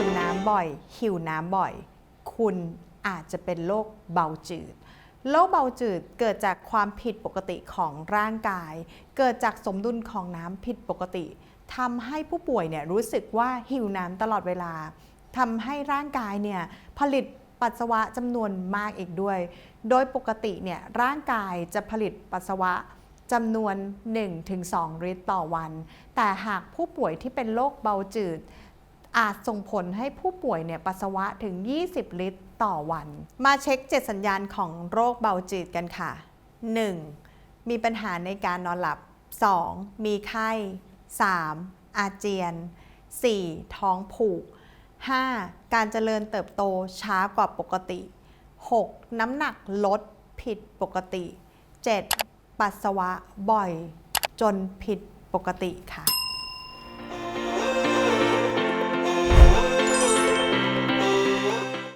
ิวน้ำบ่อย หิวน้ำบ่อย คุณอาจจะเป็นโรคเบาจืดโรคเบาจืดเกิดจากความผิดปกติของร่างกาย เกิดจากสมดุลของน้ำผิดปกติทำให้ผู้ป่วยเนี่ยรู้สึกว่าหิวน้ำตลอดเวลาทำให้ร่างกายเนี่ยผลิตปัสสาวะจำนวนมากอีกด้วย โดยปกติเนี่ยร่างกายจะผลิตปัสสาวะจำนวน 1-2 ลิตรต่อวัน แต่หากผู้ป่วยที่เป็นโรคเบาจืด อาจส่งผลให้ผู้ป่วยเนี่ยปัสสาวะถึง 20 ลิตรต่อวัน มาเช็คเจ็ดสัญญาณของโรคเบาจืดกันค่ะ 1. มีปัญหาในการนอนหลับ 2. มีไข้ 3. อาเจียน 4. ท้องผูก 5. การเจริญเติบโตช้ากว่าปกติ 6. น้ำหนักลดผิดปกติ 7. ปัสสาวะบ่อยจนผิดปกติค่ะ